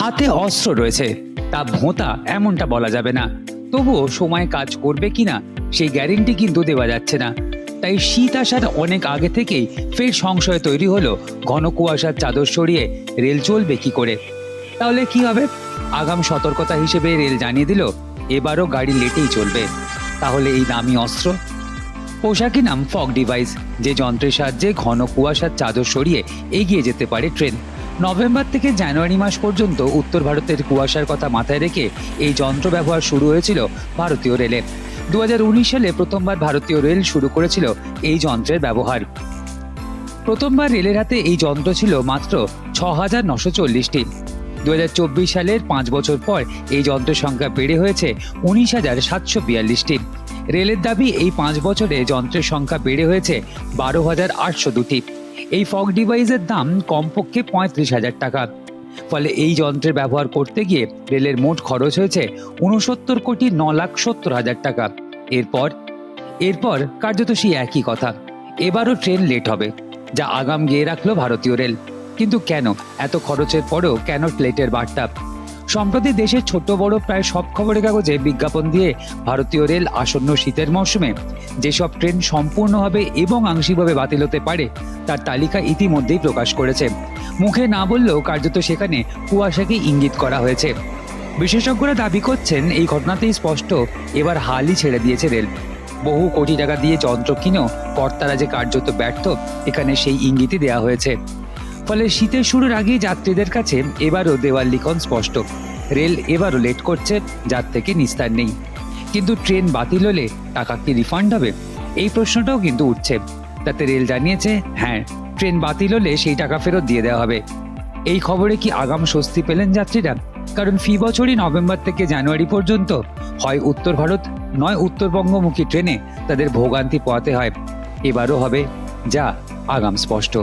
হাতে অস্ত্র রয়েছে। তা ভোঁতা এমনটা বলা যাবে না। তবুও সময় কাজ করবে কিনা, সেই গ্যারেন্টি কিন্তু দেওয়া যাচ্ছে না। তাই শীত আসার অনেক আগে থেকেই ফের সংশয় তৈরি হলো ঘন কুয়াশার চাদর সরিয়ে রেল চলবে কি করে। তাহলে কি হবে? আগাম সতর্কতা হিসেবে রেল জানিয়ে দিল, এবারও গাড়ি লেটেই চলবে। তাহলে এই দামি অস্ত্র? পোশাকি নাম ফগ ডিভাইস, যে যন্ত্রের সাহায্যে ঘন কুয়াশার চাদর সরিয়ে এগিয়ে যেতে পারে ট্রেন। নভেম্বর থেকে জানুয়ারি মাস পর্যন্ত উত্তর ভারতের কুয়াশার কথা মাথায় রেখে এই যন্ত্র ব্যবহার শুরু হয়েছিল ভারতীয় রেলে। দু হাজার উনিশ সালে প্রথমবার ভারতীয় রেল শুরু করেছিল এই যন্ত্রের ব্যবহার। প্রথমবার রেলের হাতে এই যন্ত্র ছিল মাত্র ছ হাজার নশো চল্লিশটি। দু হাজার চব্বিশ সালের পাঁচ বছর পর এই যন্ত্রের সংখ্যা বেড়ে হয়েছে উনিশ হাজার সাতশো বিয়াল্লিশটি। রেলের দাবি, এই পাঁচ বছরে যন্ত্রের সংখ্যা বেড়ে হয়েছে বারো হাজার আটশো দুটি। এই ফগ ডিভাইসের দাম কমপক্ষে পঁয়ত্রিশ হাজার টাকা। ফলে এই যন্ত্রের ব্যবহার করতে গিয়ে রেলের মোট খরচ হয়েছে উনসত্তর কোটি ন লাখ সত্তর হাজার টাকা। এরপর এরপর কার্যত সেই একই কথা। এবারও ট্রেন লেট হবে, যা আগাম গিয়ে রাখল ভারতীয় রেল। কিন্তু কেন? এত খরচের পরেও কেন লেটের বার্তা? সম্প্রতি দেশের ছোট বড় প্রায় সব খবরের কাগজে বিজ্ঞাপন দিয়ে ভারতীয় রেল আসন্ন শীতের মৌসুমে যেসব ট্রেন সম্পূর্ণভাবে এবং আংশিকভাবে বাতিল হতে পারে, তার তালিকা ইতিমধ্যেই প্রকাশ করেছে। মুখে না বললেও কার্যত সেখানে কুয়াশাকে ইঙ্গিত করা হয়েছে। বিশেষজ্ঞরা দাবি করছেন, এই ঘটনাতেই স্পষ্ট, এবার হালই ছেড়ে দিয়েছে রেল। বহু কোটি টাকা দিয়ে যন্ত্র কিনেও কর্তারা যে কার্যত ব্যর্থ, এখানে সেই ইঙ্গিতই দেওয়া হয়েছে। ফলে শীতের শুরুর আগে যাত্রীদের কাছে এবারও দেওয়াল লিখন স্পষ্ট। রেল এবারও লেট করছে, যার থেকে নিস্তার নেই। কিন্তু ট্রেন বাতিল হলে টাকা কি রিফান্ড হবে? এই প্রশ্নটাও কিন্তু উঠছে। তাতে রেল জানিয়েছে হ্যাঁ ট্রেন বাতিল হলে সেই টাকা ফেরত দিয়ে দেওয়া হবে। এই খবরে কি আগাম স্বস্তি পেলেন যাত্রীরা? কারণ ফি বছরই নভেম্বর থেকে জানুয়ারি পর্যন্ত হয় উত্তর ভারত, নয় উত্তরবঙ্গমুখী ট্রেনে তাদের ভোগান্তি পোয়াতে হয়। এবারও হবে, যা আগাম স্পষ্ট।